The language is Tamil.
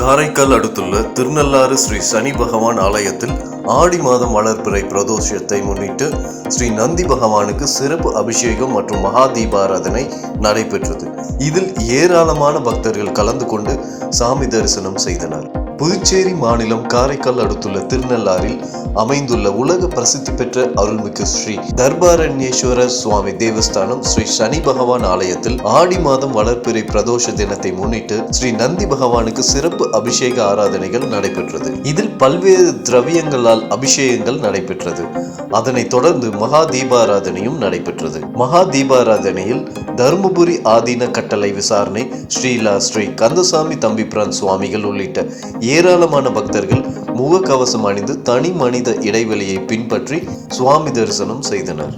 காரைக்கால் அடுத்துள்ள திருநள்ளாறு ஸ்ரீ சனி பகவான் ஆலயத்தில் ஆடி மாதம் வளர்பிறை பிரதோஷத்தை முன்னிட்டு ஸ்ரீ நந்தி பகவானுக்கு சிறப்பு அபிஷேகம் மற்றும் மகா தீபாராதனை நடைபெற்றது. இதில் ஏராளமான பக்தர்கள் கலந்து கொண்டு சாமி தரிசனம் செய்தனர். புதுச்சேரி மாநிலம் காரைக்கால் அடுத்துள்ள திருநள்ளாறில் அமைந்துள்ள உலக பிரசித்தி பெற்ற அருள்மிகு ஸ்ரீ தர்பாரண்யேஸ்வரர் சுவாமி தேவஸ்தானம் ஸ்ரீ சனி பகவான் ஆலயத்தில் ஆடி மாதம் வளர்ப்பிறை பிரதோஷ தினத்தை முன்னிட்டு ஸ்ரீ நந்தி பகவானுக்கு சிறப்பு அபிஷேக ஆராதனைகள் நடைபெற்றது. இதில் பல்வேறு திரவியங்களால் அபிஷேகங்கள் நடைபெற்றது. அதனைத் தொடர்ந்து மகா தீபாராதனையும் நடைபெற்றது. மகா தீபாராதனையில் தருமபுரி ஆதீன கட்டளை விசாரணை ஸ்ரீலா ஸ்ரீ கந்தசாமி தம்பிபிரான் சுவாமிகள் உள்ளிட்ட ஏராளமான பக்தர்கள் முகக்கவசம் அணிந்து தனி மனித இடைவெளியை பின்பற்றி சுவாமி தரிசனம் செய்தனர்.